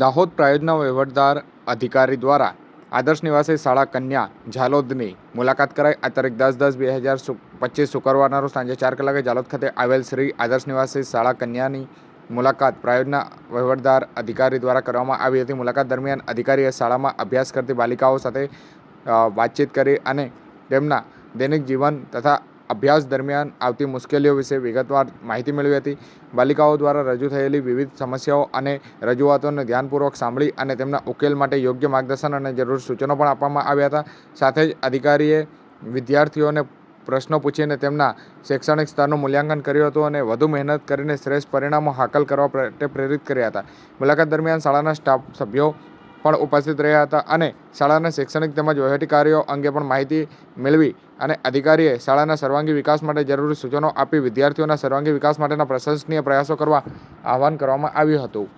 દાહોદ પ્રાયોજના વહીવટદાર અધિકારી દ્વારા આદર્શ નિવાસી શાળા કન્યા ઝાલોદની મુલાકાત કરાઈ. આ તારીખ દસ દસ બે હજાર પચીસ શુક્રવારના રોજ સાંજે ચાર કલાકે ઝાલોદ ખાતે આવેલ શ્રી આદર્શ નિવાસી શાળા કન્યાની મુલાકાત પ્રાયોજના વહીવટદાર અધિકારી દ્વારા કરવામાં આવી હતી. મુલાકાત દરમિયાન અધિકારીએ શાળામાં અભ્યાસ કરતી બાલિકાઓ સાથે વાતચીત કરી અને તેમના દૈનિક જીવન તથા અભ્યાસ દરમિયાન આવતી મુશ્કેલીઓ વિશે વિગતવાર માહિતી મેળવી હતી. બાલિકાઓ દ્વારા રજૂ થયેલી વિવિધ સમસ્યાઓ અને રજૂઆતોને ધ્યાનપૂર્વક સાંભળી અને તેમના ઉકેલ માટે યોગ્ય માર્ગદર્શન અને જરૂર સૂચનો પણ આપવામાં આવ્યા હતા. સાથે જ અધિકારીએ વિદ્યાર્થીઓને પ્રશ્નો પૂછીને તેમના શૈક્ષણિક સ્તરનું મૂલ્યાંકન કર્યું હતું અને વધુ મહેનત કરીને શ્રેષ્ઠ પરિણામો હાકલ કરવા માટે પ્રેરિત કર્યા હતા. મુલાકાત દરમિયાન શાળાના સ્ટાફ સભ્યો પણ ઉપસ્થિત રહ્યા હતા અને શાળાના શૈક્ષણિક તેમજ વહીવટી કાર્યો અંગે પણ માહિતી મેળવી અને અધિકારીએ શાળાના સર્વાંગી વિકાસ માટે જરૂરી સૂચનો આપી વિદ્યાર્થીઓના સર્વાંગી વિકાસ માટેના પ્રશંસનીય પ્રયાસો કરવા આહવાન કરવામાં આવ્યું હતું.